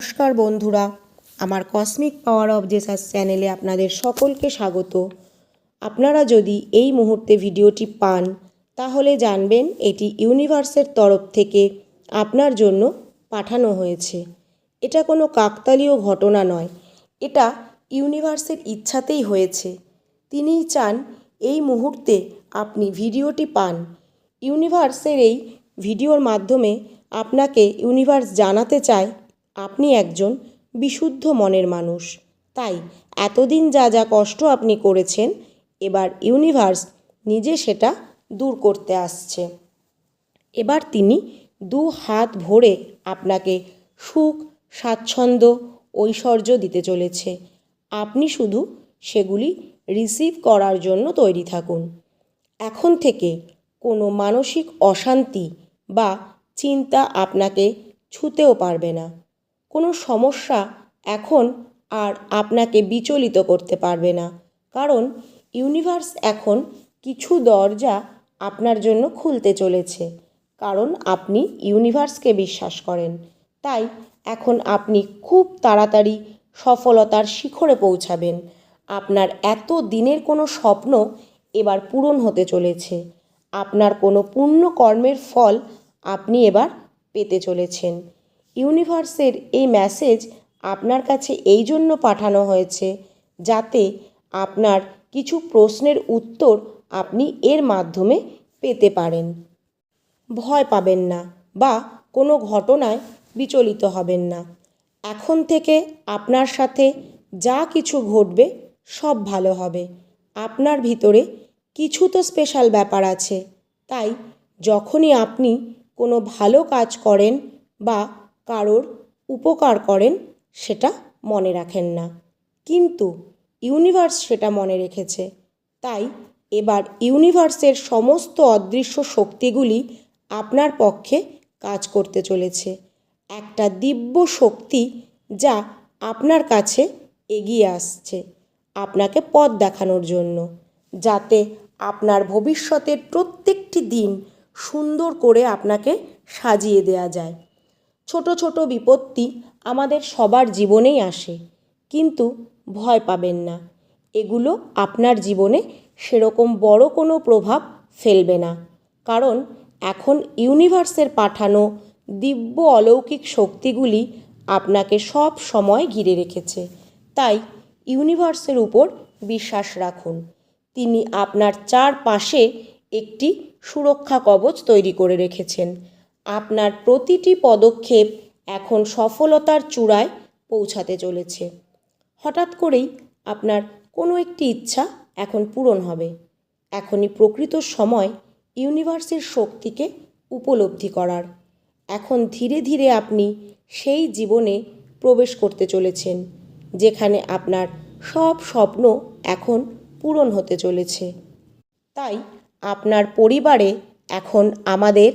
নমস্কার বন্ধুরা, আমার কসমিক পাওয়ার অফ জেসাস চ্যানেলে আপনাদের সকলকে স্বাগত। আপনারা যদি এই মুহূর্তে ভিডিওটি পান, তাহলে জানবেন এটি ইউনিভার্সের তরফ থেকে আপনার জন্য পাঠানো হয়েছে। এটা কোনো কাকতালীয় ঘটনা নয়, এটা ইউনিভার্সের ইচ্ছাতেই হয়েছে। তিনিই চান এই মুহূর্তে আপনি ভিডিওটি পান। ইউনিভার্সের এই ভিডিওর মাধ্যমে আপনাকে ইউনিভার্স জানাতে চায় আপনি একজন বিশুদ্ধ মনের মানুষ। তাই এতদিন যা যা কষ্ট আপনি করেছেন, এবার ইউনিভার্স নিজে সেটা দূর করতে আসছে। এবার তিনি দু হাত ভরে আপনাকে সুখ, স্বাচ্ছন্দ্য, ঐশ্বর্য দিতে চলেছে। আপনি শুধু সেগুলি রিসিভ করার জন্য তৈরি থাকুন। এখন থেকে কোনো মানসিক অশান্তি বা চিন্তা আপনাকে ছুতেও পারবে না। কোনো সমস্যা এখন আর আপনাকে বিচলিত করতে পারবে না। কারণ ইউনিভার্স এখন কিছু দরজা আপনার জন্য খুলতে চলেছে। কারণ আপনি ইউনিভার্সকে বিশ্বাস করেন। তাই এখন আপনি খুব তাড়াতাড়ি সফলতার শিখরে পৌঁছাবেন। আপনার এত দিনের কোনো স্বপ্ন এবার পূরণ হতে চলেছে। আপনার কোনো পূর্ণ কর্মের ফল আপনি এবার পেতে চলেছেন। ইউনিভার্সের এই মেসেজ আপনার কাছে এই জন্য পাঠানো হয়েছে যাতে আপনার কিছু প্রশ্নের উত্তর আপনি এর মাধ্যমে পেতে পারেন। ভয় পাবেন না বা কোনো ঘটনায় বিচলিত হবেন না। এখন থেকে আপনার সাথে যা কিছু ঘটবে সব ভালো হবে। আপনার ভিতরে কিছু তো স্পেশাল ব্যাপার আছে। তাই যখনই আপনি কোনো ভালো কাজ করেন বা কারোর উপকার করেন সেটা মনে রাখেন না। কিন্তু ইউনিভার্স সেটা মনে রেখেছে। তাই এবার ইউনিভার্সের সমস্ত অদৃশ্য শক্তিগুলি আপনার পক্ষে কাজ করতে চলেছে। একটা দিব্য শক্তি যা আপনার কাছে এগিয়ে আসছে আপনাকে পথ দেখানোর জন্য, যাতে আপনার ভবিষ্যতের প্রত্যেকটি দিন সুন্দর করে আপনাকে সাজিয়ে দেয়া যায়। ছোট ছোট বিপত্তি আমাদের সবার জীবনেই আসে, কিন্তু ভয় পাবেন না। এগুলো আপনার জীবনে সেরকম বড় কোনো প্রভাব ফেলবে না, কারণ এখন ইউনিভার্সের পাঠানো দিব্য অলৌকিক শক্তিগুলি আপনাকে সব সময় ঘিরে রেখেছে। তাই ইউনিভার্সের উপর বিশ্বাস রাখুন, তিনি আপনার চারপাশে একটি সুরক্ষা কবচ তৈরি করে রেখেছেন। আপনার প্রতিটি পদক্ষেপ এখন সফলতার চূড়ায় পৌঁছাতে চলেছে। হঠাৎ করেই আপনার কোনো একটি ইচ্ছা এখন পূরণ হবে। এখনই প্রকৃত সময় ইউনিভার্সের শক্তিকে উপলব্ধি করার। এখন ধীরে ধীরে আপনি সেই জীবনে প্রবেশ করতে চলেছেন, যেখানে আপনার সব স্বপ্ন এখন পূরণ হতে চলেছে। তাই আপনার পরিবারে এখন আমাদের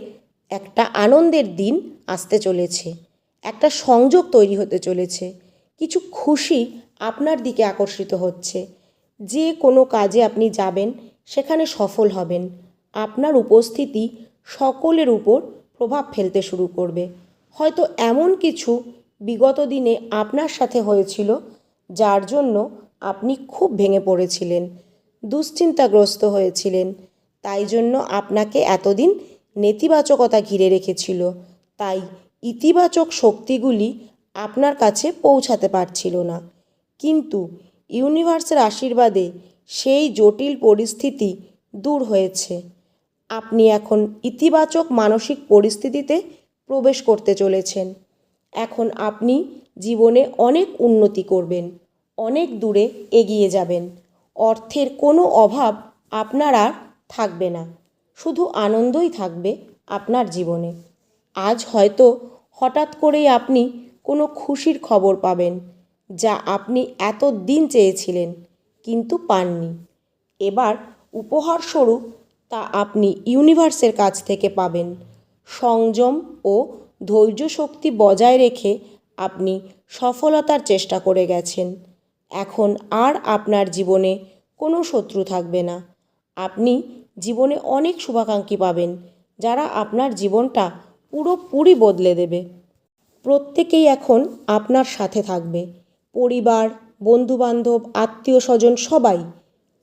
একটা আনন্দের দিন আসতে চলেছে। একটা সংযোগ তৈরি হতে চলেছে। কিছু খুশি আপনার দিকে আকর্ষিত হচ্ছে। যে কোনো কাজে আপনি যাবেন, সেখানে সফল হবেন। আপনার উপস্থিতি সকলের উপর প্রভাব ফেলতে শুরু করবে। হয়তো এমন কিছু বিগত দিনে আপনার সাথে হয়েছিল, যার জন্য আপনি খুব ভেঙে পড়েছিলেন, দুশ্চিন্তাগ্রস্ত হয়েছিলেন। তাই জন্য আপনাকে এতদিন নেতিবাচকতা ঘিরে রেখেছিল। তাই ইতিবাচক শক্তিগুলি আপনার কাছে পৌঁছাতে পারছিল না। কিন্তু ইউনিভার্সের আশীর্বাদে সেই জটিল পরিস্থিতি দূর হয়েছে। আপনি এখন ইতিবাচক মানসিক পরিস্থিতিতে প্রবেশ করতে চলেছেন। এখন আপনি জীবনে অনেক উন্নতি করবেন, অনেক দূরে এগিয়ে যাবেন। অর্থের কোনো অভাব আপনার আর থাকবে না। শুধু আনন্দই থাকবে আপনার জীবনে। আজ হয়তো হঠাৎ করেই আপনি কোনো খুশির খবর পাবেন, যা আপনি এত দিন চেয়েছিলেন, কিন্তু পাননি। এবার উপহারস্বরূপ তা আপনি ইউনিভার্সের কাছ থেকে পাবেন। সংযম ও ধৈর্য শক্তি বজায় রেখে আপনি সফলতার চেষ্টা করে গেছেন। এখন আর আপনার জীবনে কোনো শত্রু থাকবে না। আপনি জীবনে অনেক শুভাকাঙ্ক্ষী পাবেন, যারা আপনার জীবনটা পুরোপুরি বদলে দেবে। প্রত্যেকেই এখন আপনার সাথে থাকবে। পরিবার, বন্ধুবান্ধব আত্মীয় স্বজন সবাই।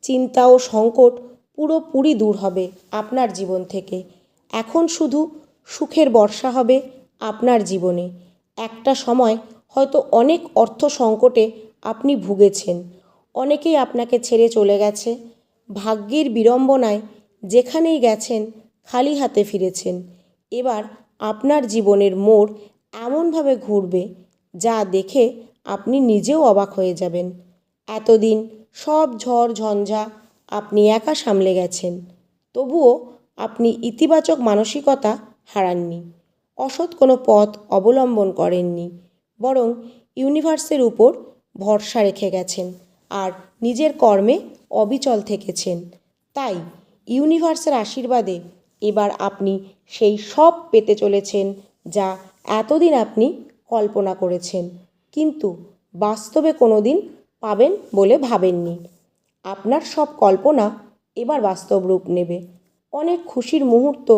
চিন্তা ও সংকট পুরোপুরি দূর হবে আপনার জীবন থেকে। এখন শুধু সুখের বর্ষা হবে আপনার জীবনে। একটা সময় হয়তো অনেক অর্থ সংকটে আপনি ভুগেছেন। অনেকেই আপনাকে ছেড়ে চলে গেছে। ভাগ্যের বিড়ম্বনায় যেখানেই গেছেন, খালি হাতে ফিরেছেন। এবার আপনার জীবনের মোড় এমনভাবে ঘুরবে, যা দেখে আপনি নিজেও অবাক হয়ে যাবেন। এতদিন সব ঝড়, ঝঞ্ঝা আপনি একা সামলে গেছেন, তবুও আপনি ইতিবাচক মানসিকতা হারাননি। অসৎ কোনো পথ অবলম্বন করেননি, বরং ইউনিভার্সের উপর ভরসা রেখে গেছেন আর নিজের কর্মে অবিচল থেকেছেন। তাই ইউনিভার্সের আশীর্বাদে এবার আপনি সেই সব পেতে চলেছেন যা এতদিন আপনি কল্পনা করেছেন। কিন্তু বাস্তবে কোনো দিন পাবেন বলে ভাবেননি। আপনার সব কল্পনা এবার বাস্তব রূপ নেবে। অনেক খুশির মুহূর্ত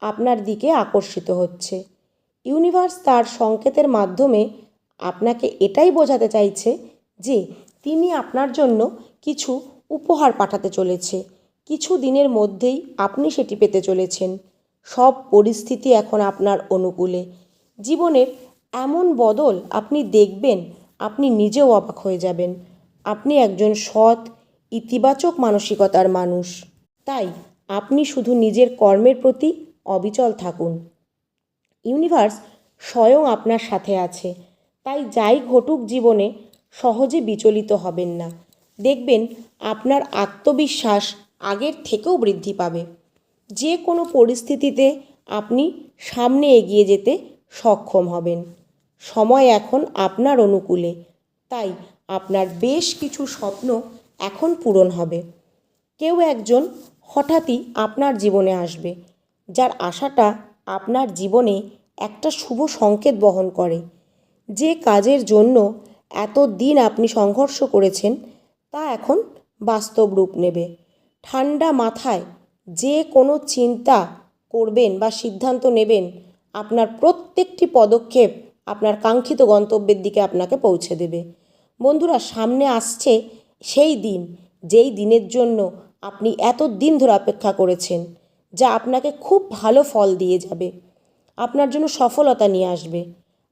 আপনার দিকে আকর্ষিত হচ্ছে। ইউনিভার্স তার সংকেতের মাধ্যমে আপনাকে এটাই বোঝাতে চাইছে যে তিনি আপনার জন্য কিছু উপহার পাঠাতে চলেছে। কিছু দিনের মধ্যেই আপনি সেটি পেতে চলেছেন। সব পরিস্থিতি এখন আপনার অনুকূলে। জীবনের এমন বদল আপনি দেখবেন, আপনি নিজেও অবাক হয়ে যাবেন। আপনি একজন সৎ, ইতিবাচক মানসিকতার মানুষ। তাই আপনি শুধু নিজের কর্মের প্রতি অবিচল থাকুন। ইউনিভার্স স্বয়ং আপনার সাথে আছে। তাই যাই ঘটুক জীবনে সহজে বিচলিত হবেন না। দেখবেন আপনার আত্মবিশ্বাস আগের থেকেও বৃদ্ধি পাবে। যে কোনো পরিস্থিতিতে আপনি সামনে এগিয়ে যেতে সক্ষম হবেন। সময় এখন আপনার অনুকূলে, তাই আপনার বেশ কিছু স্বপ্ন এখন পূরণ হবে। কেউ একজন হঠাৎই আপনার জীবনে আসবে, যার আশাটা আপনার জীবনে একটা শুভ সংকেত বহন করে। যে কাজের জন্য এত দিন আপনি সংঘর্ষ করেছেন, তা এখন বাস্তব রূপ নেবে। ঠান্ডা মাথায় যে কোনো চিন্তা করবেন বা সিদ্ধান্ত নেবেন, আপনার প্রত্যেকটি পদক্ষেপ আপনার কাঙ্ক্ষিত গন্তব্যের দিকে আপনাকে পৌঁছে দেবে। বন্ধুরা, সামনে আসছে সেই দিন, যেই দিনের জন্য আপনি এত দিন ধরে অপেক্ষা করেছেন, যা আপনাকে খুব ভালো ফল দিয়ে যাবে। আপনার জন্য সফলতা নিয়ে আসবে।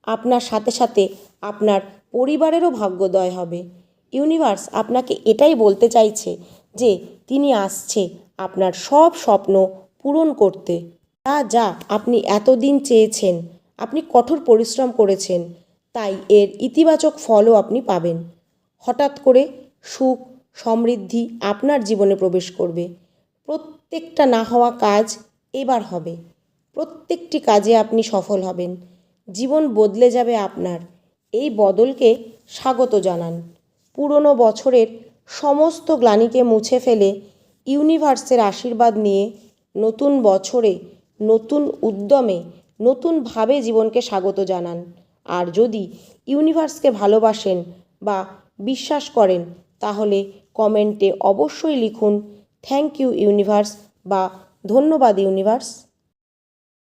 আপনার সাথে সাথে আপনার পরিবারেরও ভাগ্যোদয় হবে। ইউনিভার্স আপনাকে এটাই বলতে চাইছে যে তিনি আসছে আপনার সব স্বপ্ন পূরণ করতে। তা যা আপনি এতদিন চেয়েছেন, আপনি কঠোর পরিশ্রম করেছেন, তাই এর ইতিবাচক ফলও আপনি পাবেন। হঠাৎ করে সুখ, সমৃদ্ধি আপনার জীবনে প্রবেশ করবে। প্রত্যেকটা না হওয়া কাজ এবার হবে। প্রত্যেকটি কাজে আপনি সফল হবেন। জীবন বদলে যাবে আপনার। এই বদলকে স্বাগত জানান। পুরনো বছরের সমস্ত গ্লানিকে মুছে ফেলে ইউনিভার্সের আশীর্বাদ নিয়ে নতুন বছরে, নতুন উদ্যমে, নতুনভাবে জীবনকে স্বাগত জানান। আর যদি ইউনিভার্সকে ভালোবাসেন বা বিশ্বাস করেন, তাহলে কমেন্টে অবশ্যই লিখুন, থ্যাংক ইউ ইউনিভার্স বা ধন্যবাদ ইউনিভার্স